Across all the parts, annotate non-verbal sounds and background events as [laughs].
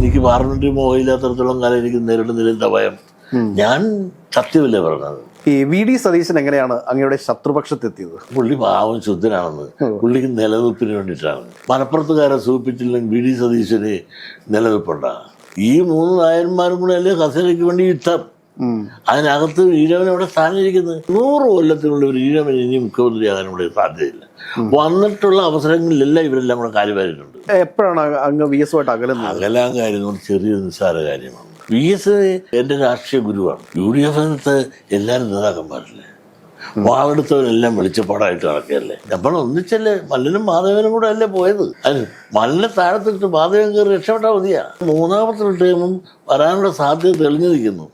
എനിക്ക് പാർലമെന്ററി മോഹയില്ലാത്തടത്തോളം കാലം എനിക്ക് നേരിടുന്നതിലെന്താ ഭയം? ഞാൻ സത്യമല്ലേ പറഞ്ഞത്? ഈ വി ഡി സതീശൻ എങ്ങനെയാണ് അങ്ങയുടെ ശത്രുപക്ഷത്തെത്തിയത്? പുള്ളി പാവം ശുദ്ധനാണെന്ന്. പുള്ളിക്ക് നിലനിൽപ്പിന് വേണ്ടിയിട്ടാണ്. മലപ്പുറത്തുകാരെ സൂപ്പിച്ചില്ലെങ്കിൽ വി ഡി സതീശന് നിലനിൽപ്പുണ്ടാ. ഈ മൂന്ന് നായന്മാരും കൂടെ അല്ലേ കസേരയ്ക്ക് വേണ്ടി യുദ്ധം. അതിനകത്ത് ഈഴവൻ അവിടെ സ്ഥാനം ഇരിക്കുന്നത് നൂറ് കൊല്ലത്തിനുള്ളിൽ ഒരു ഈഴവൻ ഇനി മുഖ്യമന്ത്രി ആകാനുള്ള സാധ്യതയില്ല. വന്നിട്ടുള്ള അവസരങ്ങളിലെല്ലാം ഇവരെല്ലാം കൂടെ കാര്യമായിട്ടുണ്ട്. എപ്പോഴാണ് അങ്ങ് വി എസ് ആയിട്ട് അകലുന്നത്? അകലാൻ കാര്യം ചെറിയൊരു ചെറിയ നിസ്സാര കാര്യമാണ്. വി എസ് എന്റെ രാഷ്ട്രീയ ഗുരുവാണ്. യു ഡി എഫിനകത്ത് എല്ലാവരും നേതാക്കന്മാരല്ലേ? വാളെടുത്തവരെല്ലാം വെളിച്ചപ്പാടായിട്ട് നടക്കുകയല്ലേ? നമ്മൾ ഒന്നിച്ചല്ലേ മല്ലനും മാധവനും കൂടെ അല്ലേ പോയത്? അതിന് മല്ലിനെ താഴത്തിട്ട് മാധവൻ കയറി രക്ഷപ്പെട്ടാൽ മതിയാ. മൂന്നാമത്തെ ടൈമും വരാനുള്ള സാധ്യത തെളിഞ്ഞു നിൽക്കുന്നു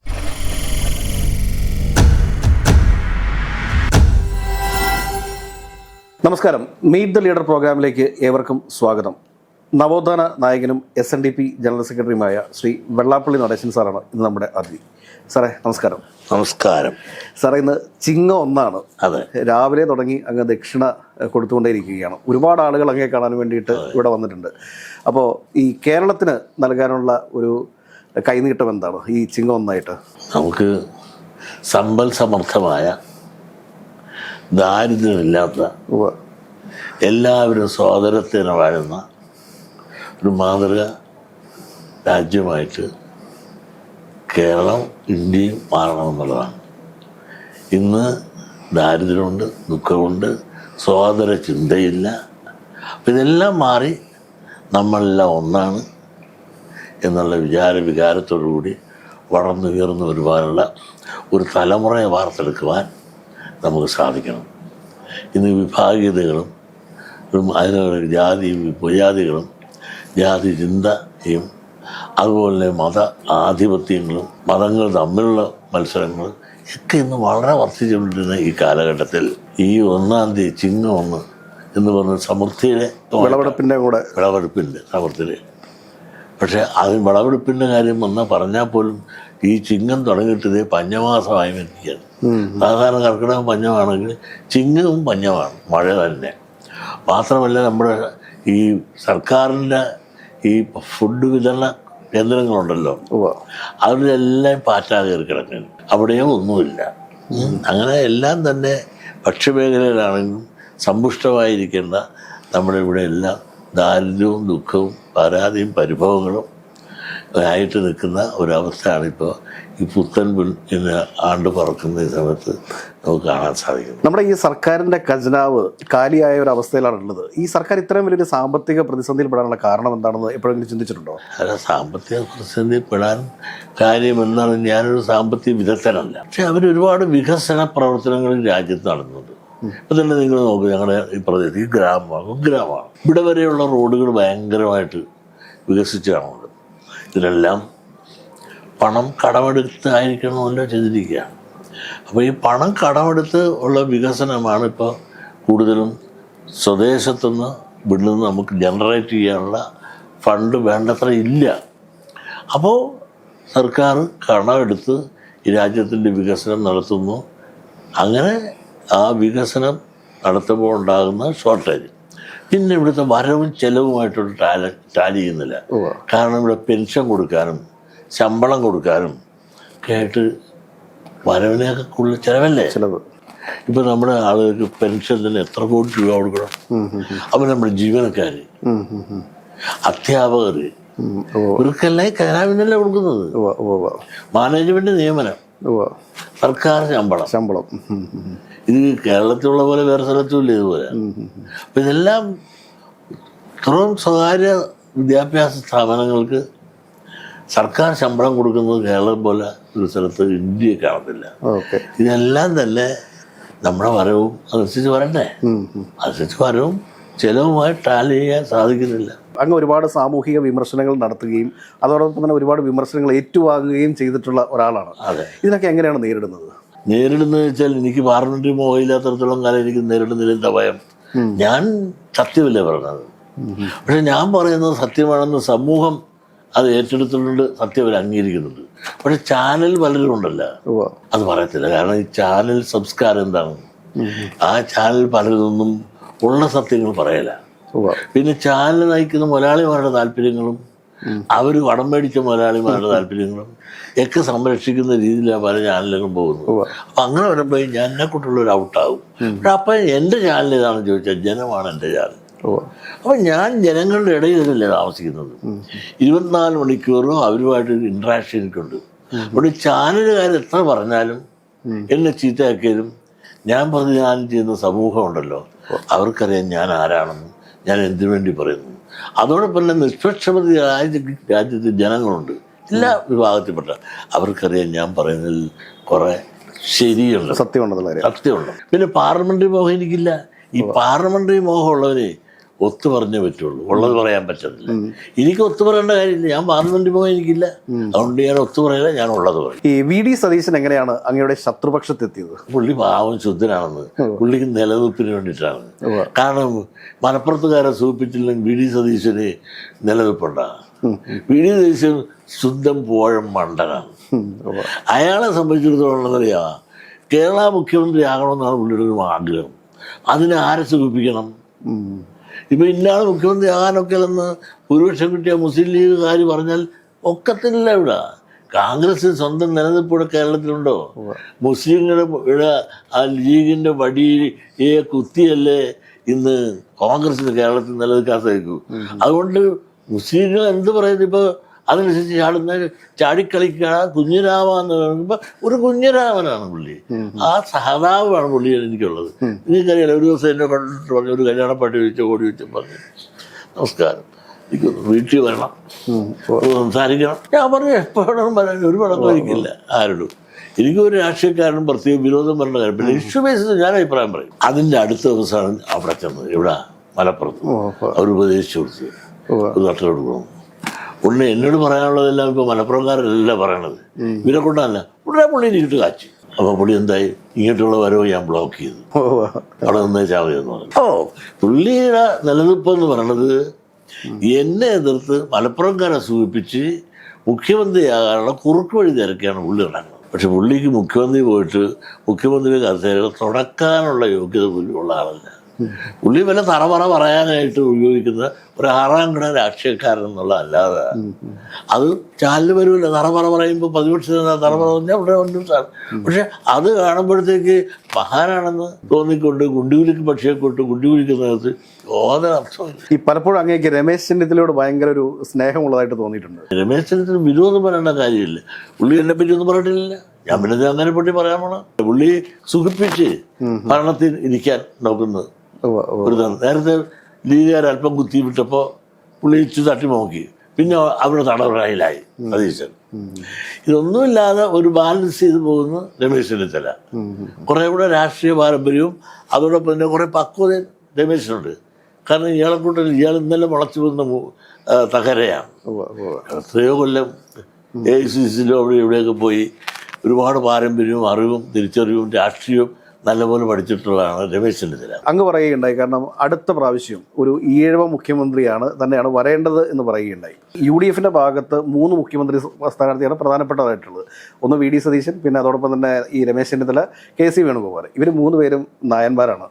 നമസ്കാരം. മീറ്റ് ദ ലീഡർ പ്രോഗ്രാമിലേക്ക് ഏവർക്കും സ്വാഗതം. നവോത്ഥാന നായകനും S N D P general സെക്രട്ടറിയുമായ ശ്രീ വെള്ളാപ്പള്ളി നടേശൻ സാറാണ് ഇന്ന് നമ്മുടെ അതിഥി. സാറേ നമസ്കാരം. നമസ്കാരം. സാറേ ഇന്ന് ചിങ്ങ ഒന്നാണ്. അതെ. രാവിലെ തുടങ്ങി അങ്ങ് ദക്ഷിണ കൊടുത്തുകൊണ്ടേയിരിക്കുകയാണ്. ഒരുപാട് ആളുകൾ അങ്ങേ കാണാൻ വേണ്ടിയിട്ട് ഇവിടെ വന്നിട്ടുണ്ട്. അപ്പോൾ ഈ കേരളത്തിന് നൽകാനുള്ള ഒരു കൈനീട്ടം എന്താണ്? ഈ ചിങ്ങ ഒന്നായിട്ട്. നമുക്ക് സമ്പൽ സമർത്ഥമായ ദാരിദ്ര്യമില്ലാത്ത എല്ലാവരും സ്വാതന്ത്ര്യത്തിന് വാഴുന്ന ഒരു മാതൃക രാജ്യമായിട്ട് കേരളം ഇന്ത്യയും മാറണമെന്നുള്ളതാണ് ഇന്ന് ദാരിദ്ര്യമുണ്ട് ദുഃഖമുണ്ട് സ്വാതന്ത്ര്യ ചിന്തയില്ല അപ്പം ഇതെല്ലാം മാറി നമ്മളെല്ലാം ഒന്നാണ് എന്നുള്ള വിചാര വികാരത്തോടു കൂടി വളർന്നുയർന്നു വരുവാനുള്ള ഒരു തലമുറയെ വാർത്തെടുക്കുവാൻ നമുക്ക് സാധിക്കണം. ഇന്ന് വിഭാഗീയതകളും അതിനുള്ള ജാതിയും ഉപജാതികളും ജാതി ചിന്തയും അതുപോലെ മത ആധിപത്യങ്ങളും മതങ്ങൾ തമ്മിലുള്ള മത്സരങ്ങൾ ഒക്കെ ഇന്ന് വളരെ വർദ്ധിച്ചുകൊണ്ടിരുന്ന ഈ കാലഘട്ടത്തിൽ ഈ ഒന്നാം തീയതി ചിങ്ങം ഒന്ന് എന്ന് പറഞ്ഞ സമൃദ്ധിയുടെ വിളവെടുപ്പിന്റെ കൂടെ. വിളവെടുപ്പിന്റെ സമൃദ്ധിയിൽ. പക്ഷേ അതിന് വിളവെടുപ്പിന്റെ കാര്യം വന്നാൽ പറഞ്ഞാൽ പോലും ഈ ചിങ്ങം തുടങ്ങിയിട്ടത് പഞ്ഞമാസമായി വരികയാണ് സാധാരണ കർക്കിടകം പഞ്ഞമാണെങ്കിൽ ചിങ്ങവും പഞ്ഞമാണ് മഴ തന്നെ. മാത്രമല്ല നമ്മുടെ ഈ സർക്കാരിന്റെ ഈ ഫുഡ് വിതരണ കേന്ദ്രങ്ങളുണ്ടല്ലോ അവരിലെല്ലാം പാറ്റാകേറി കിടക്കുന്നു അവിടെയും ഒന്നുമില്ല. അങ്ങനെ എല്ലാം തന്നെ ഭക്ഷ്യമേഖലയിലാണെങ്കിലും സമ്പുഷ്ടമായിരിക്കേണ്ട നമ്മുടെ ഇവിടെ എല്ലാം ദാരിദ്ര്യവും ദുഃഖവും പരാതിയും പരിഭവങ്ങളും ആയിട്ട് നിൽക്കുന്ന ഒരവസ്ഥയാണ് ഇപ്പോൾ ഈ പുത്തൻ ഇന്ന് ആണ്ട് പറക്കുന്ന ഈ സമയത്ത് നമുക്ക് കാണാൻ സാധിക്കും നമ്മുടെ ഈ സർക്കാരിന്റെ ഖജനാവ് കാലിയായ ഒരു അവസ്ഥയിലാണ് ഉള്ളത്. ഈ സർക്കാർ ഇത്രയും വലിയൊരു സാമ്പത്തിക പ്രതിസന്ധിയിൽ പെടാനുള്ള കാരണം എന്താണെന്ന് എപ്പോഴെങ്കിലും ചിന്തിച്ചിട്ടുണ്ടോ? അല്ല സാമ്പത്തിക പ്രതിസന്ധിയിൽ പെടാൻ കാര്യം എന്നാണ് ഞാനൊരു സാമ്പത്തിക വിദഗ്ധനല്ല. പക്ഷെ അവർ ഒരുപാട് വികസന പ്രവർത്തനങ്ങൾ രാജ്യത്ത് നടന്നുണ്ട്. ഇപ്പം തന്നെ നിങ്ങൾ നോക്കുക ഞങ്ങളുടെ ഈ പ്രദേശത്ത് ഈ ഗ്രാമമാണ് ഗ്രാമമാണ് ഇവിടെ വരെയുള്ള റോഡുകൾ ഭയങ്കരമായിട്ട് വികസിച്ചു കാണുന്നുണ്ട്. ഇതിനെല്ലാം പണം കടമെടുത്ത് ആയിരിക്കണമല്ലോ ചെയ്തിരിക്കുക. അപ്പോൾ ഈ പണം കടമെടുത്ത് ഉള്ള വികസനമാണ് ഇപ്പോൾ കൂടുതലും സ്വദേശത്തുനിന്ന് ഇവിടെ നിന്ന് നമുക്ക് ജനറേറ്റ് ചെയ്യാനുള്ള ഫണ്ട് വേണ്ടത്ര ഇല്ല. അപ്പോൾ സർക്കാർ കടമെടുത്ത് ഈ രാജ്യത്തിന്റെ വികസനം നടത്തുന്നു. അങ്ങനെ ആ വികസനം നടത്തുമ്പോൾ ഉണ്ടാകുന്ന ഷോർട്ടേജ് പിന്നെ ഇവിടുത്തെ വരവും ചെലവുമായിട്ടൊരു ടാല ടാലി ചെയ്യുന്നില്ല. കാരണം ഇവിടെ പെൻഷൻ കൊടുക്കാനും ശമ്പളം കൊടുക്കാനും ഒക്കെ ആയിട്ട് വരവിനെയൊക്കെ കൂടുതൽ ചിലവല്ലേ ചിലവ് ഇപ്പം നമ്മുടെ ആളുകൾക്ക് പെൻഷന് എത്ര കോടി രൂപ കൊടുക്കണം. അപ്പം നമ്മുടെ ഉം. അധ്യാപകർ. ഇവർക്കെല്ലാം കരാവിനല്ലേ കൊടുക്കുന്നത്. മാനേജ്മെന്റ് നിയമനം സർക്കാർ ശമ്പളം ശമ്പളം. ഇത് കേരളത്തിലുള്ള പോലെ വേറെ സ്ഥലത്തും ഇല്ല ഇതുപോലെ. അപ്പം ഇതെല്ലാം ഇത്രയും സ്വകാര്യ വിദ്യാഭ്യാസ സ്ഥാപനങ്ങൾക്ക് സർക്കാർ ശമ്പളം കൊടുക്കുന്നത് കേരളം പോലെ ഒരു സ്ഥലത്ത് ഇന്ത്യ കാണത്തില്ല. ഓക്കെ. ഇതെല്ലാം തന്നെ നമ്മുടെ വരവും അതനുസരിച്ച് വരണ്ടേ? അനുസരിച്ച് വരവും ചെലവുമായി ടാലി ചെയ്യാൻ സാധിക്കുന്നില്ല. അങ്ങ് ഒരുപാട് സാമൂഹിക വിമർശനങ്ങൾ നടത്തുകയും അതോടൊപ്പം തന്നെ ഒരുപാട് വിമർശനങ്ങൾ ഏറ്റുവാങ്ങുകയും ചെയ്തിട്ടുള്ള ഒരാളാണ്. അതെ. ഇതിനൊക്കെ എങ്ങനെയാണ് നേരിടുന്നത്? നേരിടുന്നത് വെച്ചാൽ എനിക്ക് പാർലമെന്ററി മോഹമില്ലാത്തടത്തോളം കാലം എനിക്ക് നേരിടുന്നതിലെന്താ ഭയം? ഞാൻ സത്യമല്ലേ പറഞ്ഞത്? പക്ഷെ ഞാൻ പറയുന്നത് സത്യമാണെന്ന് സമൂഹം അത് ഏറ്റെടുത്തിട്ടുണ്ട് സത്യം അവർ അംഗീകരിക്കുന്നുണ്ട്. പക്ഷെ ചാനൽ പലരും ഉണ്ടല്ല. അത് പറയത്തില്ല. കാരണം ഈ ചാനൽ സംസ്കാരം എന്താണ്? ആ ചാനൽ പലതൊന്നും ഉള്ള സത്യങ്ങൾ പറയല. പിന്നെ ചാനൽ നയിക്കുന്ന മുതലാളിമാരുടെ താല്പര്യങ്ങളും അവർ വടം മേടിച്ച മുതലാളിമാരുടെ താല്പര്യങ്ങളും ഒക്കെ സംരക്ഷിക്കുന്ന രീതിയിലാണ് പല ചാനലുകളും പോകുന്നത്. അപ്പം അങ്ങനെ വരുമ്പോൾ ഞാൻ എന്നെ കൊണ്ടുള്ള ഒരു ഔട്ടാവും. പക്ഷെ അപ്പം എന്റെ ചാനൽ ഏതാണെന്ന് ചോദിച്ചാൽ ജനമാണ് എന്റെ ചാനൽ. അപ്പം ഞാൻ ജനങ്ങളുടെ ഇടയിലല്ലേ താമസിക്കുന്നത്. ഇരുപത്തിനാല് മണിക്കൂറും അവരുമായിട്ട് ഇൻട്രാക്ഷൻ എനിക്കുണ്ട്. അവിടെ ചാനലുകാർ എത്ര പറഞ്ഞാലും എന്നെ ചീത്തയാക്കിയാലും ഞാൻ പറഞ്ഞ് ഞാൻ ചെയ്യുന്ന സമൂഹമുണ്ടല്ലോ അവർക്കറിയാം ഞാൻ ആരാണെന്ന്. ഞാൻ എന്തിനു വേണ്ടി പറയുന്നു? അതോടൊപ്പം തന്നെ നിഷ്പക്ഷമതിയായ രാജ്യത്ത് ജനങ്ങളുണ്ട്. എല്ലാ വിഭാഗത്തിൽപ്പെട്ട. അവർക്കറിയാം ഞാൻ പറയുന്നതിൽ കുറെ ശരിയുണ്ട്. സത്യമുണ്ടെന്നുള്ള സത്യമുണ്ട്. പിന്നെ പാർലമെന്ററി മോഹം എനിക്കില്ല. ഈ പാർലമെന്ററി മോഹം ഉള്ളവരെ ഒത്തു പറഞ്ഞേ പറ്റുള്ളൂ. ഉള്ളത് പറയാൻ പറ്റത്തില്ല. എനിക്ക് ഒത്തു പറയേണ്ട കാര്യമില്ല. ഞാൻ പാർലമെന്ററി പോകാൻ എനിക്കില്ല. അതുകൊണ്ട് ഞാൻ ഒത്തു പറയില്ല ഞാൻ ഉള്ളത് പറയും. ഈ വി ഡി സതീശൻ എങ്ങനെയാണ് അങ്ങയുടെ ശത്രുപക്ഷത്തെത്തിയത്? പുള്ളി പാവം ശുദ്ധനാണെന്ന്. പുള്ളിക്ക് നിലനിൽപ്പിന് വേണ്ടിയിട്ടാണ്. കാരണം മലപ്പുറത്തുകാരെ സൂപ്പിച്ചില്ലെങ്കിൽ വി ഡി സതീശന് നിലനിൽപ്പുണ്ടാകും വി ഡി സതീശൻ ശുദ്ധം പോഴം മണ്ടനാണ്. അയാളെ സംബന്ധിച്ചിടത്തോളം എന്താ കേരള മുഖ്യമന്ത്രി ആകണമെന്നാണ് പുള്ളിയുടെ ഒരു ആഗ്രഹം. അതിനെ ആരെ സൂചിപ്പിക്കണം ഇപ്പൊ ഇന്നാൾ മുഖ്യമന്ത്രി ആകാനൊക്കെ എന്ന് ഭൂരിപക്ഷം കിട്ടിയ മുസ്ലിം ലീഗുകാർ പറഞ്ഞാൽ ഒക്കത്തില്ല ഇവിടെ. കോൺഗ്രസ് സ്വന്തം നിലനിൽപ്പ് ഇവിടെ കേരളത്തിലുണ്ടോ മുസ്ലിങ്ങളുടെ ഇവിടെ ആ ലീഗിന്റെ വടിയെ കുത്തിയല്ലേ ഇന്ന് കോൺഗ്രസിന് കേരളത്തിൽ നിലനിൽക്കാൻ സാധിക്കൂ. അതുകൊണ്ട് മുസ്ലിങ്ങൾ എന്ത് പറയുന്നത് ഇപ്പൊ അതനുസരിച്ച് ചാടുന്ന ചാടിക്കളിക്കുക കുഞ്ഞിരാമ എന്ന് പറയുമ്പോൾ ഒരു കുഞ്ഞിരാമനാണ് പുള്ളി. ആ സഹതാവാണ് പുള്ളി എനിക്കുള്ളത്. എനിക്കറിയാലോ ഒരു ദിവസം എന്നെ കണ്ടിട്ട് പറഞ്ഞു ഒരു കല്യാണ പാട്ടി വെച്ച് ഓടി വെച്ച് പറഞ്ഞു നമസ്കാരം എനിക്ക് വീട്ടിൽ വരണം. സംസാരിക്കണം. ഞാൻ പറഞ്ഞു എപ്പോഴും പറയാൻ ഒരു പടക്കം എനിക്കില്ല. ആരോടും. എനിക്ക് ഒരു രാഷ്ട്രീയക്കാരനും പ്രത്യേക വിരോധം വരേണ്ട കാര്യം. പിന്നെ ഇഷ്യൂ ബേസിൽ ഞാൻ അഭിപ്രായം പറയും. അതിന്റെ അടുത്ത ദിവസമാണ് അവിടെ ചെന്നത്. ഇവിടെ മലപ്പുറത്ത്. അവർ ഉപദേശിച്ചു കൊടുത്തു. നട്ടുകൊടുക്കണം ഒരു കട്ട് കൊടുക്കണം ഉടനെ എന്നോട് പറയാനുള്ളതെല്ലാം ഇപ്പൊ മലപ്പുറംകാരല്ല പറയണത്. ഇവരെ കൊണ്ടല്ല ഉടനെ പുള്ളി ഇരുട്ട് കാച്ചി. അപ്പൊ പുള്ളി എന്തായി? ഇങ്ങോട്ടുള്ള വരവ് ഞാൻ ബ്ലോക്ക് ചെയ്തു. അവിടെ നിന്ന് മതി എന്ന് പറഞ്ഞു. ഓ പുള്ളിയുടെ നിലനിൽപ്പ് എന്ന് പറയണത് എന്നെ എതിർത്ത് മലപ്പുറംകാരെ സൂചിപ്പിച്ച് മുഖ്യമന്ത്രിയാകാനുള്ള കുറുക്ക് വഴി തിരക്കാണ് പുള്ളി നടക്കുന്നത്. പക്ഷെ പുള്ളിക്ക് മുഖ്യമന്ത്രി പോയിട്ട് മുഖ്യമന്ത്രി കസേരകൾ തുടക്കാനുള്ള യോഗ്യത പുള്ളി ഉള്ള ആളല്ല. പുള്ളി വല്ല തറപറ പറയാനായിട്ട് ഉപയോഗിക്കുന്ന ഒരു ആറാം കിട രാഷ്ട്രീയക്കാരൻ എന്നുള്ള അല്ലാതെ അത് ചാനൽ വരുമല്ലോ തറപറ പറയുമ്പോൾ പ്രതിപക്ഷ തറപറ പറഞ്ഞാൽ ഉടനെ കൊണ്ടുവിട്ടാണ് പക്ഷെ അത് കാണുമ്പോഴത്തേക്ക് മഹാനാണെന്ന് തോന്നിക്കൊണ്ട് ഗുണ്ടികുലിക്ക് പക്ഷിയെ കൊണ്ട് ഗുണ്ടികുലിക്കുന്നതിനകത്ത് യാതൊരു അർത്ഥമില്ല ഈ പലപ്പോഴും അങ്ങേക്ക് രമേശ് ചെന്നിത്തലയോട് ഭയങ്കര ഒരു സ്നേഹമുള്ളതായിട്ട് തോന്നിയിട്ടുണ്ട്. രമേശ് ചെന്നിത്തല വിരോധം പറയേണ്ട കാര്യമില്ല. പുള്ളി എന്നെ പറ്റി ഒന്നും പറഞ്ഞിട്ടില്ല. ഞാൻ പിന്നെ അങ്ങനെ പറ്റി പറയാൻ പോണ. പുള്ളി സുഖിപ്പിച്ച് ഭരണത്തിൽ ഇരിക്കാൻ നോക്കുന്നത്. ഒരു. നേരത്തെ ലീഗുകാർ അല്പം കുത്തി വിട്ടപ്പോൾ പുള്ളി ഇച്ചു തട്ടി നോക്കി. പിന്നെ അവിടെ തടവറയിലായി സതീശൻ ഇതൊന്നുമില്ലാതെ ഒരു ബാലൻസ് ചെയ്ത് പോകുന്നു രമേശ് ചെന്നിത്തല കുറേ കൂടെ രാഷ്ട്രീയ പാരമ്പര്യവും അതോടൊപ്പം തന്നെ കുറേ പക്വതയും രമേശിനുണ്ട്. കാരണം ഇയാളെ കൊണ്ട് ഇയാൾ ഇന്നലെ മുളച്ചു വന്ന തകരയാണ്. എത്രയോ കൊല്ലം എ സി സിയിലോ അവിടെ ഇവിടെയൊക്കെ പോയി ഒരുപാട് പാരമ്പര്യവും അറിവും തിരിച്ചറിവും രാഷ്ട്രീയവും നല്ലപോലെ പഠിച്ചിട്ടുള്ളതാണ് രമേശ് ചെന്നിത്തല അങ്ങ് പറയുകയുണ്ടായി. കാരണം അടുത്ത പ്രാവശ്യം ഒരു ഈഴവ മുഖ്യമന്ത്രിയാണ് തന്നെയാണ് വരേണ്ടത് എന്ന് പറയുകയുണ്ടായി. യു ഡി എഫിന്റെ ഭാഗത്ത് മൂന്ന് മുഖ്യമന്ത്രി സ്ഥാനാർത്ഥിയാണ് പ്രധാനപ്പെട്ടതായിട്ടുള്ളത്. ഒന്ന് വി. ഡി. സതീശൻ പിന്നെ അതോടൊപ്പം തന്നെ ഈ രമേശ് ചെന്നിത്തല കെ. സി. വേണുഗോപാൽ. ഇവർ മൂന്ന് പേരും നായന്മാരാണ്.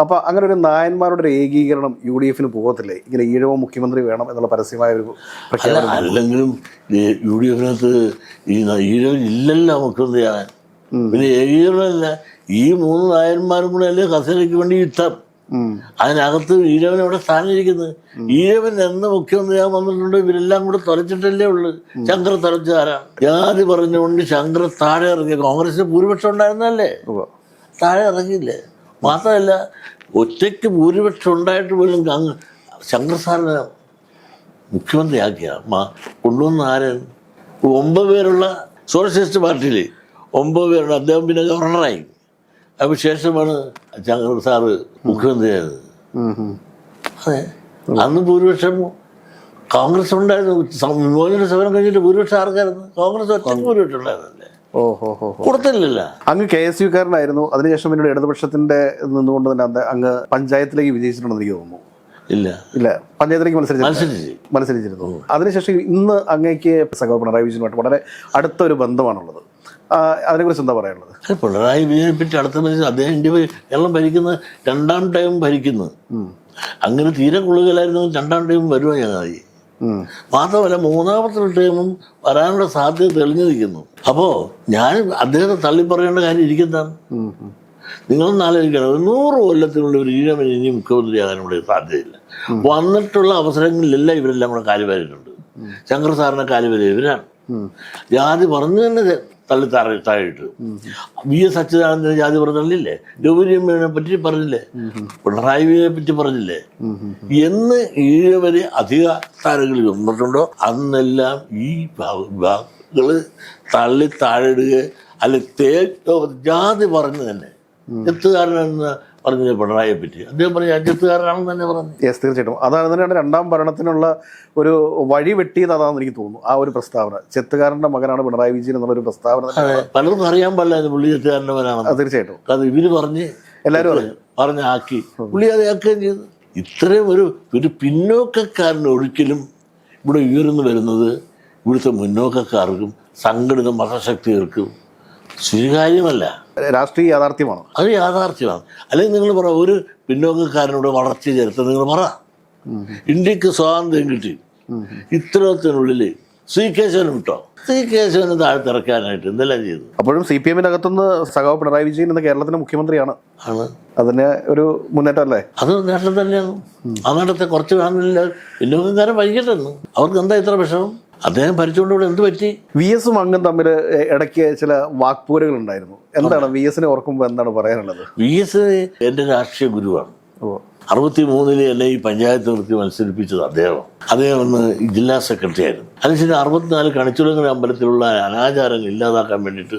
അപ്പോൾ അങ്ങനെ ഒരു നായന്മാരുടെ ഒരു ഏകീകരണം യു ഡി എഫിന് പോകത്തില്ലേ? ഇങ്ങനെ ഈഴവ മുഖ്യമന്ത്രി വേണം എന്നുള്ള പരസ്യമായ ഒരു പ്രഖ്യാപനം അല്ലെങ്കിലും യു ഡി എഫിനകത്ത് ഈ ഈഴവൻ ഇല്ലല്ലോ മുഖ്യമന്ത്രിയാകാൻ പിന്നെ ഏകീകരണമല്ല ഈ മൂന്ന് നായന്മാരും കൂടെ അല്ലേ കസേരയ്ക്ക് വേണ്ടി യുദ്ധം? അതിനകത്ത് ഈരവൻ അവിടെ സ്ഥാനിരിക്കുന്നത് ഈഴവൻ എന്ന് മുഖ്യമന്ത്രിയാകാൻ വന്നിട്ടുണ്ട്. ഇവരെല്ലാം കൂടെ തുലച്ചിട്ടല്ലേ ഉള്ളു. ശങ്കർ തുലച്ചാരാ. ജാതി പറഞ്ഞുകൊണ്ട് ശങ്കർ താഴെ ഇറങ്ങി കോൺഗ്രസിന് ഭൂരിപക്ഷം ഉണ്ടായിരുന്നല്ലേ താഴെ ഇറങ്ങിയില്ലേ? മാത്രമല്ല ഒറ്റയ്ക്ക് ഭൂരിപക്ഷം ഉണ്ടായിട്ട് പോലും ശങ്കർ സാറിനെ മുഖ്യമന്ത്രിയാക്കിയ കൊണ്ടുവന്ന ആരൻ ഒമ്പത് പേരുള്ള സോഷ്യലിസ്റ്റ് പാർട്ടിയിൽ ഒമ്പത് പേരുള്ള അദ്ദേഹം പിന്നെ ഗവർണറായി. അതിന് ചങ്ങനൂർ സാറ് മുഖ്യമന്ത്രിയായത്. അതെ. അന്ന് ഭൂരിപക്ഷം കോൺഗ്രസ് ഉണ്ടായിരുന്നു. വിമോചന സമരം കഴിഞ്ഞിട്ട് ഭൂരിപക്ഷം ആർക്കായിരുന്നു? കോൺഗ്രസ് ഒറ്റയ്ക്ക് ഭൂരിപക്ഷം ഉണ്ടായിരുന്നല്ലേ? കൊടുത്തില്ലല്ല. അങ്ങ് കെ എസ് യുക്കാരനായിരുന്നു അതിനുശേഷം പിന്നീട് ഇടതുപക്ഷത്തിന്റെ നിന്നുകൊണ്ട് തന്നെ അങ്ങ് പഞ്ചായത്തിലേക്ക് വിജയിച്ചിട്ടുണ്ടെന്ന് എനിക്ക് തോന്നുന്നു. ഇല്ല. ഇല്ല. പഞ്ചായത്തിലേക്ക് മത്സരിച്ചു മത്സരിച്ച് മത്സരിച്ചിരുന്നു. അതിനുശേഷം ഇന്ന് അങ്ങേക്ക് സഹോ പിണറായി വിജയനുമായിട്ട് വളരെ അടുത്തൊരു ബന്ധമാണുള്ളത്. അതിനെക്കുറിച്ച് എന്താ പറയാനുള്ളത്? അത് പിണറായി വിജയനെ പറ്റി അടുത്ത മനുഷ്യൻ അദ്ദേഹം ഇന്ത്യ കേരളം ഭരിക്കുന്ന രണ്ടാം ടൈം ഭരിക്കുന്നു. അങ്ങനെ തീരെ കൊള്ളുകയിലായിരുന്നു രണ്ടാം ടൈം വരുവാ ഞങ്ങളായി മാത്രമല്ല മൂന്നാമത്തെ ടൈമും വരാനുള്ള സാധ്യത തെളിഞ്ഞു നിൽക്കുന്നു അപ്പോ ഞാൻ അദ്ദേഹത്തെ തള്ളി പറയേണ്ട കാര്യം ഇരിക്കുന്നതാണ് നിങ്ങളൊന്നും ആലോചിക്കണം ഒരു നൂറ് കൊല്ലത്തിനുള്ള ഒരു ഈഴം ഇനി മുഖ്യമന്ത്രിയാകാൻ ഇവിടെ സാധ്യതയില്ല. വന്നിട്ടുള്ള അവസരങ്ങളിലെല്ലാം ഇവരെല്ലാം കൂടെ കാലുവാരിട്ടുണ്ട് ശങ്കർ സാറിന്റെ കാലുവരെ ഇവരാണ്. ജാതി പറഞ്ഞു തന്നെ തള്ളി താഴെ താഴെയിട്ടു. വി എസ് അച്യുതാനന്ദ ജാതി പറഞ്ഞില്ലേ ഗൗരിയമ്മനെ പറ്റി പറഞ്ഞില്ലേ? പിണറായി വിജയനെ പറ്റി പറഞ്ഞില്ലേ. എന്ന് ഏഴുവരെ അധിക താരങ്ങളിൽ വന്നിട്ടുണ്ടോ? അന്നെല്ലാം ഈ വിഭാഗങ്ങൾ തള്ളി താഴെ ഇടുക അല്ലെ ജാതി പറഞ്ഞു തന്നെ. എത്തുകാരനെന്ന് പറഞ്ഞത് പിണറായിയെ പറ്റി അദ്ദേഹം പറഞ്ഞ അഞ്ചത്തുകാരനാണെന്ന് തന്നെ പറഞ്ഞു. യെസ് തീർച്ചയായിട്ടും. അതാണ് തന്നെയാണ് രണ്ടാം ഭരണത്തിനുള്ള ഒരു വഴി വെട്ടിയത് അതാണെന്ന് എനിക്ക് തോന്നുന്നു ആ ഒരു പ്രസ്താവന. ചെത്തുകാരന്റെ മകനാണ് പിണറായി വിജയൻ എന്നുള്ള ഒരു പ്രസ്താവന. അതെ. പലർക്കും അറിയാൻ പാടില്ല പുള്ളി ചെത്തുകാരന്റെ മകനാണ് തീർച്ചയായിട്ടും. അത് ഇവർ പറഞ്ഞ് എല്ലാവരും പറഞ്ഞു പറഞ്ഞാക്കി. പുള്ളി അത് ആക്കുകയും ചെയ്തു. ഇത്രയും ഒരു ഒരു പിന്നോക്കക്കാരന് ഒരിക്കലും ഇവിടെ ഉയർന്നു വരുന്നത് ഇവിടുത്തെ മുന്നോക്കക്കാർക്കും സംഘടിത മതശക്തികൾക്കും സ്വീകാര്യമല്ല. രാഷ്ട്രീയ യാഥാർത്ഥ്യമാണ്? അത് യാഥാർത്ഥ്യമാണ്. അല്ലെങ്കിൽ നിങ്ങൾ പറ ഒരു പിന്നോക്കക്കാരനോട് വളർച്ച ചേർത്ത് നിങ്ങൾ പറ. ഇന്ത്യയ്ക്ക് സ്വാതന്ത്ര്യം കിട്ടി. ഇത്രത്തിനുള്ളിൽ സി കേശവൻ വിട്ടോ സി കേശവന് താഴ്ത്തിറക്കാനായിട്ട് എന്തെല്ലാം ചെയ്തു? അപ്പോഴും സി പി എമ്മിന്റെ അകത്തുനിന്ന് സഖാവ് പിണറായി വിജയൻ എന്ന കേരളത്തിന്റെ മുഖ്യമന്ത്രിയാണ്. ആണ്. അതിന് ഒരു മുന്നേറ്റം അല്ലേ അത് നേട്ടം തന്നെയാണ്. ആ നേട്ടത്തെ കുറച്ച് കാണുന്നില്ല. പിന്നോക്കക്കാരൻ വൈകിട്ടെന്ന് അവർക്ക് എന്താ ഇത്ര വിഷമം? അദ്ദേഹം ഭരിച്ചുകൊണ്ട് ഇവിടെ എന്ത് പറ്റി? വി എസും അങ്ങും തമ്മിൽ ഇടയ്ക്ക് ചില വാക്പോരുകൾ ഉണ്ടായിരുന്നു എന്താണ് വി എസിനെ ഓർക്കുമ്പോൾ എന്താണ് പറയാനുള്ളത്? വി എസ് എന്റെ രാഷ്ട്രീയ ഗുരുവാണ്. അറുപത്തി മൂന്നിൽ എന്നെ ഈ പഞ്ചായത്ത് നിർത്തി മത്സരിപ്പിച്ചത് അദ്ദേഹം. അദ്ദേഹം അന്ന് ജില്ലാ സെക്രട്ടറി ആയിരുന്നു. അതിനുശേഷം അറുപത്തിനാല് കണിച്ചുളങ്ങര അമ്പലത്തിലുള്ള അനാചാരങ്ങൾ ഇല്ലാതാക്കാൻ വേണ്ടിയിട്ട്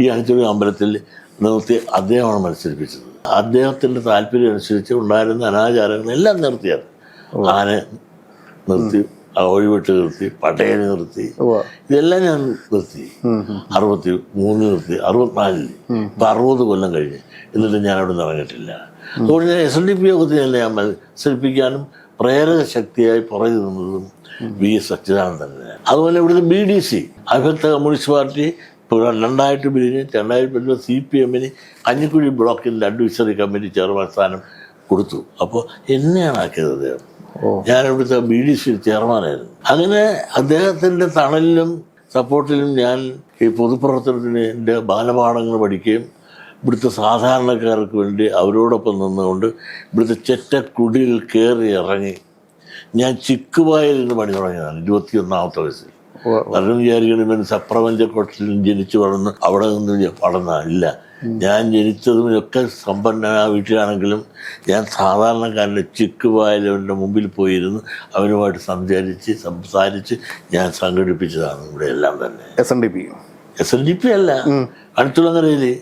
ഈ കണിച്ചുളങ്ങര അമ്പലത്തിൽ നിർത്തി അദ്ദേഹമാണ് മത്സരിപ്പിച്ചത്. അദ്ദേഹത്തിന്റെ താല്പര്യം അനുസരിച്ച് ഉണ്ടായിരുന്ന അനാചാരങ്ങൾ എല്ലാം നിർത്തിയത് ആനെ നിർത്തി ഒഴിവിട്ട് നിർത്തി പട്ടേനെ നിർത്തി. ഇതെല്ലാം ഞാൻ നിർത്തി. അറുപത്തി മൂന്ന് നിർത്തി. അറുപത്തിനാലിൽ ഇപ്പൊ അറുപത് കൊല്ലം കഴിഞ്ഞ്. എന്നിട്ട് ഞാൻ അവിടെ നിന്ന് ഇറങ്ങിയിട്ടില്ല. അതുകൊണ്ട് ഞാൻ എസ് എൻ ഡി പി യോഗത്തിൽ തന്നെ ഞാൻ മത്സരിപ്പിക്കാനും പ്രേരക ശക്തിയായി പുറകെ നിന്നതും വി എസ് അച്യുതാനന്ദൻ അതുപോലെ ഇവിടുത്തെ ബി ഡി സി അഭിഭക്ത കമ്മ്യൂണിസ്റ്റ് പാർട്ടി രണ്ടായിട്ട് പിരിഞ്ഞ് രണ്ടായിരത്തി പതിനൊന്ന് സി പി എമ്മിന് കഞ്ഞിക്കുഴി ബ്ലോക്കിന്റെ അഡ്വൈസറി കമ്മിറ്റി ചെയർമാൻ സ്ഥാനം കൊടുത്തു. അപ്പോൾ എന്നെയാണ് ആക്കിയത് അദ്ദേഹം. ഞാൻ ഇവിടുത്തെ ബി ഡി സി ചെയർമാനായിരുന്നു. അങ്ങനെ അദ്ദേഹത്തിന്റെ തണലിലും സപ്പോർട്ടിലും ഞാൻ ഈ പൊതുപ്രവർത്തനത്തിന് എന്റെ ബാലപാഠങ്ങൾ പഠിക്കുകയും ഇവിടുത്തെ സാധാരണക്കാർക്ക് വേണ്ടി അവരോടൊപ്പം നിന്നുകൊണ്ട് ഇവിടുത്തെ ചെറ്റക്കുടിയിൽ കയറി ഇറങ്ങി. ഞാൻ ചിക്കുവായിൽ നിന്ന് പണി തുടങ്ങിയതാണ് ഇരുപത്തിയൊന്നാമത്തെ വയസ്സിൽ. പലരും വിചാരിക്കണം ഇവൻ സപ്രപഞ്ചക്കോട്ടിൽ ജനിച്ചു വളർന്ന് അവിടെ നിന്ന് വളർന്ന. ഇല്ല. ഞാൻ ജനിച്ചതും ഒക്കെ സമ്പന്നനായ വീട്ടിലാണെങ്കിലും ഞാൻ സാധാരണക്കാരന്റെ ചിക്കുവായലവന്റെ മുമ്പിൽ പോയിരുന്ന്. അവനുമായിട്ട് സംസാരിച്ച് സംസാരിച്ച് ഞാൻ സംഘടിപ്പിച്ചതാണ് ഇവിടെ എല്ലാം തന്നെ. S N D P S N D P അല്ല. അടുത്തുള്ളങ്ങരയിൽ നിലയിൽ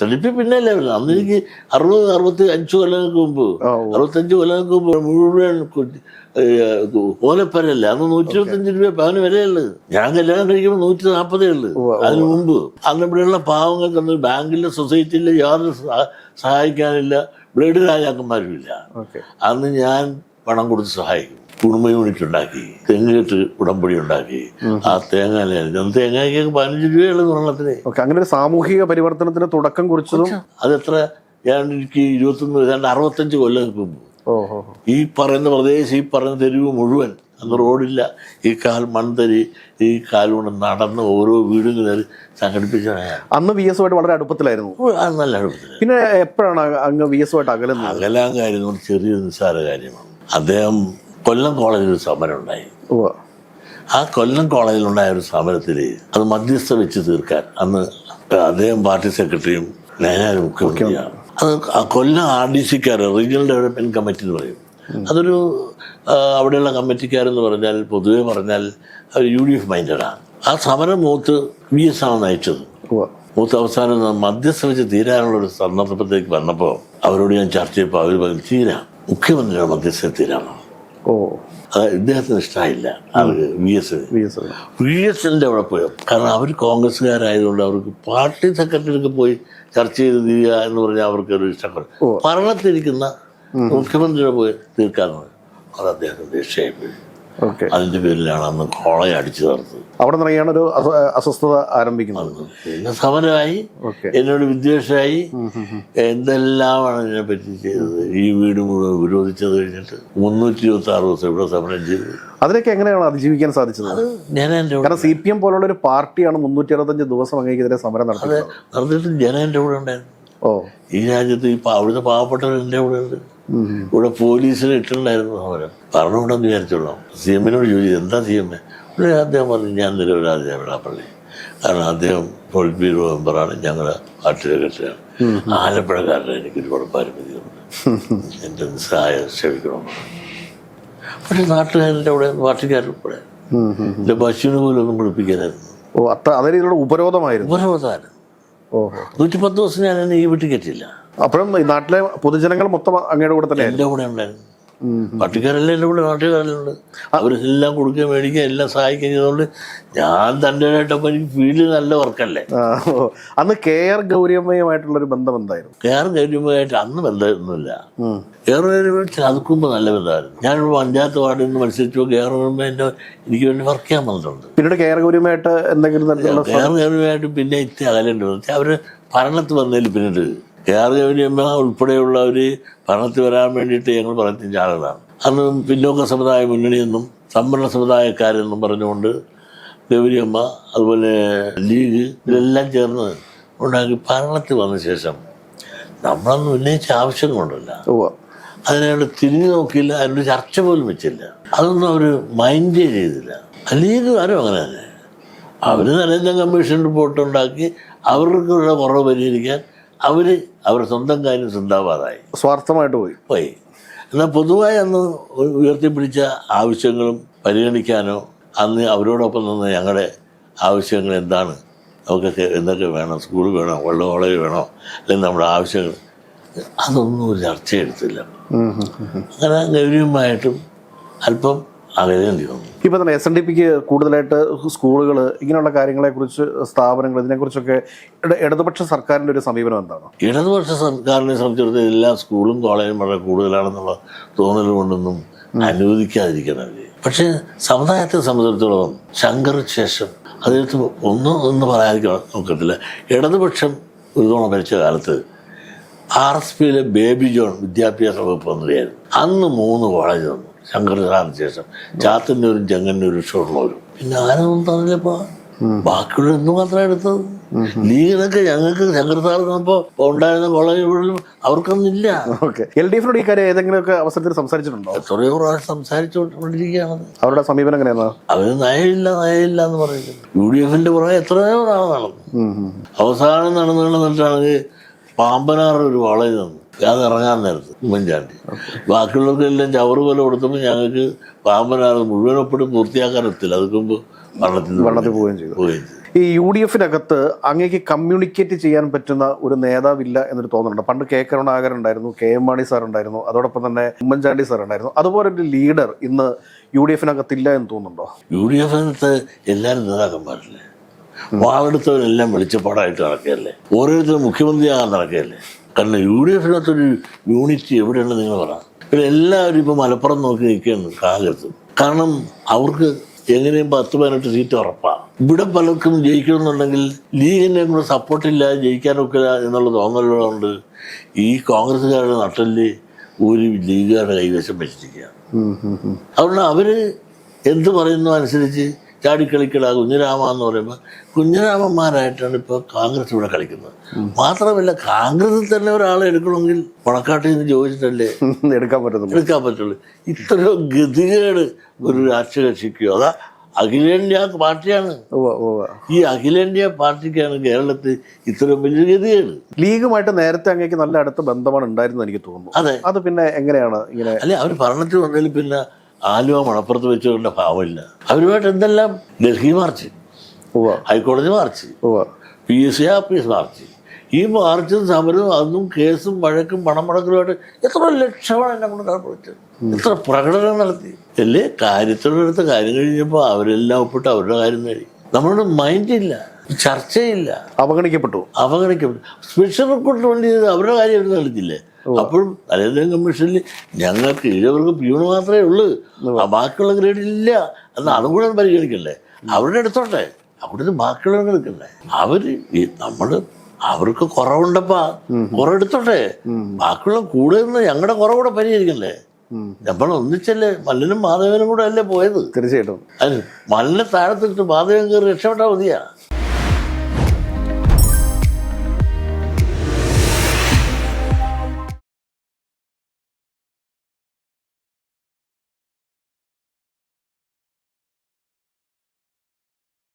സെലിപ്പി പിന്നെ വരുന്നത് അന്ന് എനിക്ക് അറുപത് അറുപത്തി അഞ്ച് കൊല്ലങ്ങൾക്ക് മുമ്പ് അറുപത്തി അറുപത്തഞ്ച് കൊല്ലങ്ങൾക്ക് മുമ്പ് മുഴുവൻ ഓലപ്പരല്ലേ? അന്ന് നൂറ്റി ഇരുപത്തഞ്ച് രൂപ പവന് വിലയുള്ളത് ഞാൻ കല്യാണം കഴിക്കുമ്പോൾ നൂറ്റി നാൽപ്പതേ ഉള്ളു അതിന് മുമ്പ്. അന്ന് ഇവിടെയുള്ള പാവങ്ങൾക്ക് അന്ന് ബാങ്കിലെ സൊസൈറ്റിയിലെ യാതൊരു സഹാ- സഹായിക്കാനില്ല. ബ്ലേഡ് രാജാക്കന്മാരുമില്ല ഇല്ല അന്ന് ഞാൻ പണം കൊടുത്ത് സഹായിക്കും. കുടുംബ യൂണിറ്റ് ഉണ്ടാക്കി തെങ്ങുകെട്ട് ഉടമ്പടി ഉണ്ടാക്കി. ആ തേങ്ങ തേങ്ങയ്ക്ക് പതിനഞ്ച് രൂപയുള്ളൂ ഒരെണ്ണത്തിന് അങ്ങനെ ഒരു സാമൂഹിക പരിവർത്തനത്തിന് തുടക്കം കുറിച്ചതും അതെത്ര? ഞാൻ എനിക്ക് ഇരുപത്തൊന്ന് ഏതാണ്ട് അറുപത്തഞ്ച് കൊല്ലം മുമ്പ്. ഈ പറയുന്ന പ്രദേശം ഈ പറയുന്ന തെരുവ് മുഴുവൻ അന്ന് റോഡില്ല. ഈ കാൽ മൺതരി ഈ കാൽ കൊണ്ട് നടന്ന് ഓരോ വീടും കയറി സംഘടിപ്പിച്ച അന്ന് വി എസുമായിട്ട് വളരെ അടുപ്പത്തിലായിരുന്നു. നല്ല അടുപ്പത്തിൽ പിന്നെ എപ്പോഴാണ് അങ്ങ് വി എസുമായിട്ട് അകലുന്നത്? പറഞ്ഞാൽ ചെറിയ നിസ്സാര കാര്യമാണ്. അദ്ദേഹം കൊല്ലം കോളേജിൽ ഒരു സമരം ഉണ്ടായി ആ കൊല്ലം കോളേജിലുണ്ടായ ഒരു സമരത്തിൽ അത് മധ്യസ്ഥ വെച്ച് തീർക്കാൻ അന്ന് അദ്ദേഹം പാർട്ടി സെക്രട്ടറിയും ഞാനും മുഖ്യമന്ത്രിയാണ് അത് കൊല്ലം ആർ ഡി സിക്കാർ റീജിയണൽ ഡെവലപ്മെന്റ് കമ്മിറ്റി എന്ന് പറയും. അതൊരു അവിടെയുള്ള കമ്മിറ്റിക്കാരെന്ന് പറഞ്ഞാൽ പൊതുവെ പറഞ്ഞാൽ അവർ യു ഡി എഫ് മൈൻഡഡാണ് ആ സമരം മൂത്ത് വി എസ് ആണ് നയിച്ചത്. മൂത്ത് അവസാനം മധ്യസ്ഥ വെച്ച് തീരാനുള്ള ഒരു സന്ദർഭത്തേക്ക് വന്നപ്പോൾ അവരോട് ഞാൻ ചർച്ച ചെയ്യപ്പോൾ അവർ പറഞ്ഞു തീരാം. മുഖ്യമന്ത്രിയുടെ മധ്യസ്ഥ തീരാണ് ഓ. ഇദ്ദേഹത്തിന് ഇഷ്ടമായില്ല അവർക്ക് V S V S V എസിന്റെ അവിടെ പോയോ. കാരണം അവർ കോൺഗ്രസ്സുകാരായതുകൊണ്ട് അവർക്ക് പാർട്ടി സെക്രട്ടറിക്ക് പോയി ചർച്ച ചെയ്ത് തീരുക എന്ന് പറഞ്ഞാൽ അവർക്ക് ഒരു ഇഷ്ടപ്പെടും ഭരണത്തിരിക്കുന്ന മുഖ്യമന്ത്രിയുടെ പോയി തീർക്കാന്ന് പറഞ്ഞു. അത് അദ്ദേഹത്തിന് ദേഷ്യമായി അതിന്റെ പേരിലാണ് അന്ന് കോളയെ അടിച്ചു തീർത്തത്. അവിടെ നിറയാണ് ഒരു അസ്വസ്ഥത ആരംഭിക്കുന്നത്. പിന്നെ സമരമായി എന്നോട് വിദ്വേഷമായി എന്തെല്ലാമാണ് ഇതിനെ പറ്റി ചെയ്തത്? ഈ വീട് മുഴുവൻ വിരോധിച്ചത് കഴിഞ്ഞിട്ട് മുന്നൂറ്റി ഇരുപത്തി ആറ് ദിവസം ഇവിടെ സമരം ചെയ്തു. അതിനൊക്കെ എങ്ങനെയാണ് അതിജീവിക്കാൻ സാധിച്ചത്? ഞാൻ എന്റെ കാരണം സി പി എം പോലുള്ള ഒരു പാർട്ടിയാണ് മുന്നൂറ്റി അറുപത്തഞ്ച് ദിവസം അങ്ങേക്കെതിരെ സമരം നടത്തുന്നത് നടന്നിട്ട് ജനം എന്റെ കൂടെ ഉണ്ടായിരുന്നു. ഓ. ഈ രാജ്യത്ത് ഈ അവിടുത്തെ പാവപ്പെട്ടവർ എന്റെ കൂടെ ഉണ്ട്. ഇവിടെ പോലീസിന് ഇട്ടിട്ടുണ്ടായിരുന്നു സമരം. പറഞ്ഞുകൊണ്ടെന്ന് വിചാരിച്ചോളാം. സി എമ്മിനോട് ചോദിച്ചു എന്താ സി എം? അദ്ദേഹം പറഞ്ഞു ഞാൻ നിരപരാധിയാണ് വെള്ളാപ്പള്ളി കാരണം അദ്ദേഹം പോളിറ്റ് ബ്യൂറോ മെമ്പറാണ് ഞങ്ങളുടെ പാർട്ടി സെക്രട്ടറിയാണ്. ആലപ്പുഴക്കാരന് എനിക്ക് ഒരുപാട് പാരമ്പര്യമുണ്ട്. എന്റെ നിസ്സഹായ ക്ഷമിക്കണം പക്ഷെ നാട്ടുകാരുടെ അവിടെ പാർട്ടിക്കാരുടെ കൂടെ. എന്റെ പശുവിനെ പോലും ഒന്നും കുളിപ്പിക്കാനായിരുന്നു ഓ അത്ര അതേ രീതിയിലുള്ള ഉപരോധമായിരുന്നു. ഓഹോ. നൂറ്റിപ്പത്ത് ദിവസം ഞാൻ എന്നെ ഈ വീട്ടിൽ കയറ്റില്ല അപ്പോഴും ഈ നാട്ടിലെ പൊതുജനങ്ങൾ മൊത്തം അങ്ങയുടെ കൂടെ തന്നെ എന്റെ കൂടെ ഉണ്ടായിരുന്നു. പാർട്ടിക്കാരെല്ലാം എന്റെ കൂടെ നാട്ടുകാരെല്ലാം അവരെല്ലാം കൊടുക്കുകയും മേടിക്കുകയും എല്ലാം സഹായിക്കുകയും ചെയ്തുകൊണ്ട് ഞാൻ തന്റെതായിട്ടപ്പോൾ എനിക്ക് ഫീൽഡിൽ നല്ല വർക്കല്ലേ. അന്ന് കെ ആർ ഗൗരിയമ്മയുമായിട്ടുള്ളൊരു ബന്ധം എന്തായിരുന്നു? കെ ആർ ഗൗരിയമ്മയായിട്ട് അന്ന് ബന്ധമൊന്നുമില്ല. കയറ് കയറുമ്പോൾ ചതുക്കുമ്പോൾ നല്ല ബന്ധമായിരുന്നു. ഞാൻ പഞ്ചായത്ത് വാർഡിൽ നിന്ന് കെ ആർ ഗൗരിമ എന്റെ എനിക്ക് വേണ്ടി വർക്ക് ചെയ്യാൻ വന്നിട്ടുണ്ട് പിന്നീട് കെ ആർ ഗൗരിയമ്മയായിട്ട് എന്തെങ്കിലും കെ ആർ കയറുമായിട്ട് പിന്നെ ഇത്തിരി അകലുണ്ട്. അവർ ഭരണത്ത് വന്നതിൽ പിന്നീട് കയറ് ഗൗരിയമ്മ ഉൾപ്പെടെയുള്ളവർ ഭരണത്തിൽ വരാൻ വേണ്ടിയിട്ട് ഞങ്ങൾ പ്രയത്നിച്ച ആളുകളാണ് അന്ന് പിന്നോക്ക സമുദായ മുന്നണിയെന്നും സംവരണ സമുദായക്കാരെന്നും പറഞ്ഞുകൊണ്ട് ഗൗരിയമ്മ അതുപോലെ ലീഗ് ഇതെല്ലാം ചേർന്ന് ഉണ്ടാക്കി ഭരണത്തിൽ വന്ന ശേഷം നമ്മളൊന്നും ഉന്നയിച്ച ആവശ്യങ്ങളുണ്ടല്ല. കൊണ്ടല്ല അതിനോട് തിരിഞ്ഞു നോക്കിയില്ല അതിനൊരു ചർച്ച പോലും വെച്ചില്ല. അതൊന്നും അവർ മൈൻഡ് ചെയ്തില്ല. ലീഗ് ആരും അങ്ങനെ തന്നെ. അവർ നരേന്ദ്ര കമ്മീഷൻ റിപ്പോർട്ട് ഉണ്ടാക്കി അവർക്കുള്ള കുറവ് പരിഹരിക്കാൻ അവർ അവർ സ്വന്തം കാര്യം ചിന്താവാതായി സ്വാർത്ഥമായിട്ട് പോയി. പോയി. എന്നാൽ പൊതുവായി അന്ന് ഉയർത്തിപ്പിടിച്ച ആവശ്യങ്ങളും പരിഗണിക്കാനോ അന്ന് അവരോടൊപ്പം നിന്ന് ഞങ്ങളുടെ ആവശ്യങ്ങൾ എന്താണ്? നമുക്കൊക്കെ എന്തൊക്കെ വേണം? സ്കൂൾ വേണോ? വെള്ളം കോളേജ് വേണോ? അല്ലെങ്കിൽ നമ്മുടെ ആവശ്യങ്ങൾ? അതൊന്നും ഒരു ചർച്ചയെടുത്തില്ല. അങ്ങനെ ഗൗരവമായിട്ടും അല്പം അകലേണ്ടി വന്നു ഇപ്പൊ തന്നെ എസ് എൻ ഡി പിക്ക് കൂടുതലായിട്ട് സ്കൂളുകൾ ഇങ്ങനെയുള്ള കാര്യങ്ങളെക്കുറിച്ച് സ്ഥാപനങ്ങൾ ഇതിനെക്കുറിച്ചൊക്കെ ഇടതുപക്ഷ സർക്കാരിന്റെ ഒരു സമീപനം എന്താണ്? ഇടതുപക്ഷ സർക്കാരിനെ സംബന്ധിച്ചിടത്തോളം എല്ലാ സ്കൂളും കോളേജും വളരെ കൂടുതലാണെന്നുള്ള തോന്നൽ കൊണ്ടൊന്നും അനുവദിക്കാതിരിക്കണം പക്ഷേ സമുദായത്തെ സംബന്ധിച്ചിടത്തോളം ശങ്കർ ശേഷം അദ്ദേഹത്തിന് ഒന്നും ഒന്ന് പറയാതിരിക്കാൻ നോക്കത്തില്ല. ഇടതുപക്ഷം ഒരു തവണ ഭരിച്ച കാലത്ത് ആർ എസ് പിയിലെ ബേബി ജോൺ വിദ്യാഭ്യാസ വകുപ്പ് മന്ത്രിയായിരുന്നു. അന്ന് മൂന്ന് കോളേജ് തന്നു. ശങ്കർ സാറിന് ശേഷം. ചാത്തന്നൂരും ചെങ്ങന്നൂരും ഷൊർണൂരും. പിന്നെ ആരൊന്നും തന്നില്ലപ്പോ ബാക്കിയുള്ള ഒന്നും മാത്രം എടുത്തത്. ലീഗിനൊക്കെ ഞങ്ങൾക്ക് ശങ്കർ സാർ തന്നപ്പോ ഉണ്ടായിരുന്ന കോളേജുകളിലും അവർക്കൊന്നുമില്ല ഇല്ല. എൽ ഡി എഫിനോട് ഈ കാര്യം ഏതെങ്കിലുമൊക്കെ അവസരത്തിൽ സംസാരിച്ചിട്ടുണ്ടോ? എത്രയോ പ്രാവശ്യം സംസാരിച്ചുകൊണ്ടിരിക്കുകയാണ്. അവരുടെ സമീപനം എങ്ങനെയാണ് അവർ നയമില്ല നയമില്ല എന്ന് പറയുന്നത് യു ഡി എഫിന്റെ പുറകെ എത്രയോ നാൾ നടന്നു. അവസാനം നടന്നു നടന്നിട്ടാണെങ്കിൽ പാമ്പനാറ് ഒരു കോളേജ് തന്നു അത് ഇറങ്ങാൻ നേരത്ത് ഉമ്മൻചാണ്ടി. ബാക്കിയുള്ളവർക്കെല്ലാം ചവറ് പോലെ കൊടുത്തപ്പോൾ ഞങ്ങൾക്ക് പാമ്പനാറ് മുഴുവൻ ഒപ്പിട്ട് പൂർത്തിയാക്കാൻ എത്തില്ല അത് മുമ്പ് വള്ളത്തിൽ വെള്ളത്തിൽ പോവുകയും ചെയ്തു. പോവുകയും ചെയ്തു. ഈ യു ഡി എഫിനകത്ത് അങ്ങേക്ക് കമ്മ്യൂണിക്കേറ്റ് ചെയ്യാൻ പറ്റുന്ന ഒരു നേതാവില്ല എന്നൊരു തോന്നുന്നുണ്ട് പണ്ട് കെ കരുണാകരൻ ഉണ്ടായിരുന്നു കെ എം മാണി സാർ ഉണ്ടായിരുന്നു അതോടൊപ്പം തന്നെ ഉമ്മൻചാണ്ടി സാർ ഉണ്ടായിരുന്നു. അതുപോലെ ഒരു ലീഡർ ഇന്ന് യു ഡി എഫിനകത്തില്ല എന്ന് തോന്നുന്നുണ്ടോ? യു ഡി എഫിനകത്ത് എല്ലാവരും നേതാക്കന്മാരല്ലേ? വാളെടുത്തവരെല്ലാം വെളിച്ചപ്പാടായിട്ട് നടക്കുകയല്ലേ? ഓരോരുത്തരും മുഖ്യമന്ത്രിയാകാൻ നടക്കുകയല്ലേ? കാരണം യു ഡി എഫിനകത്തൊരു യൂണിറ്റി എവിടെയുണ്ട് നിങ്ങൾ പറ. പിന്നെ എല്ലാവരും ഇപ്പോൾ മലപ്പുറം നോക്കി നിൽക്കുകയാണ് കാലത്ത്. കാരണം അവർക്ക് എങ്ങനെയും പത്ത് പതിനെട്ട് സീറ്റ് ഉറപ്പാണ് ഇവിടെ പലർക്കും ജയിക്കണമെന്നുണ്ടെങ്കിൽ ലീഗിന്റെ കൂടെ സപ്പോർട്ടില്ലാതെ ജയിക്കാനൊക്കെ എന്നുള്ള തോന്നലുകളുണ്ട് ഈ കോൺഗ്രസ്സുകാരുടെ നട്ടൽ ഒരു ലീഗുകാരുടെ കൈവശം വെച്ചിരിക്കുകയാണ്. അതുകൊണ്ട് അവർ എന്ത് പറയുന്നു അനുസരിച്ച് ചാടിക്കളിക്കട കുഞ്ഞിരാമ എന്ന് പറയുമ്പോൾ കുഞ്ഞിരാമന്മാരായിട്ടാണ് ഇപ്പോൾ കോൺഗ്രസ് ഇവിടെ കളിക്കുന്നത്. മാത്രമല്ല കോൺഗ്രസിൽ തന്നെ ഒരാളെ എടുക്കണമെങ്കിൽ പണക്കാട്ടിൽ നിന്ന് ചോദിച്ചിട്ടല്ലേ [laughs] എടുക്കാൻ പറ്റുന്നുണ്ട് എടുക്കാൻ പറ്റുള്ളൂ ഇത്രയോ ഗതികേട് ഒരു രാഷ്ട്രീയ കക്ഷിക്കോ അതാ അഖിലേന്ത്യാ പാർട്ടിയാണ്. ഈ അഖിലേന്ത്യാ പാർട്ടിക്കാണ് കേരളത്തിൽ ഇത്രയും വലിയ ഗതിയാണ് ലീഗുമായിട്ട് നേരത്തെ അങ്ങേക്ക് നല്ല അടുത്ത ബന്ധമാണ് ഉണ്ടായിരുന്നത് എനിക്ക് തോന്നുന്നു. അതെ. അത് പിന്നെ എങ്ങനെയാണ് ഇങ്ങനെ അല്ലെ അവർ ഭരണത്തിൽ വന്നതിൽ പിന്നെ ആലുവ മണപ്പുറത്ത് വെച്ചുകൊണ്ട് ഭാവമില്ല. അവരുമായിട്ട് എന്തെല്ലാം? ഡൽഹി മാർച്ച്. ഹൈക്കോടതി march. P S C office march. ഈ മാർച്ചും സമരവും അതും കേസും വഴക്കും പണമുടക്കലുമായിട്ട് എത്ര ലക്ഷമാണ് എന്നെ കൊണ്ട് കടപ്പിടിച്ചത് എത്ര പ്രകടനം നടത്തി? അല്ലേ? കാര്യത്തിലെടുത്ത കാര്യം കഴിഞ്ഞപ്പോൾ അവരെല്ലാം ഒപ്പിട്ട് അവരുടെ കാര്യം നേടി. നമ്മളോട് മൈൻഡില്ല ഇല്ല. ചർച്ചയില്ല. അവഗണിക്കപ്പെട്ടു. അവഗണിക്കപ്പെട്ടു. സ്പെഷ്യൽ റിക്രൂട്ട്മെന്റ് ചെയ്ത് അവരുടെ കാര്യം അവർ നടത്തില്ലേ അപ്പോഴും തലേദിനം കമ്മീഷനിൽ ഞങ്ങൾക്ക് ഏഴുപേർക്ക് പ്യൂണ് മാത്രമേ ഉള്ളൂ. ആ ബാക്കിയുള്ള ഗ്രേഡ് ഇല്ല. എന്നാൽ അതും കൂടെ പരിഗണിക്കണ്ടേ? അവരുടെ എടുത്തോട്ടെ അവിടുന്ന് ബാക്കിയുള്ളവർക്ക് എടുക്കണ്ടേ അവർ നമ്മൾ അവർക്ക് കുറവുണ്ടപ്പാ. കുറവെടുത്തോട്ടെ. ബാക്കിയുള്ള കൂടെ നിന്ന് ഞങ്ങളുടെ കുറവൂടെ പരിഹരിക്കണ്ടേ? നമ്മൾ ഒന്നിച്ചല്ലേ മല്ലനും മാധവനും കൂടെ അല്ലേ പോയത്? തീർച്ചയായിട്ടും. അല്ല മല്ലിനെ താഴത്തിട്ട് മാധവൻ കയറി രക്ഷപ്പെട്ടാൽ മതിയാ.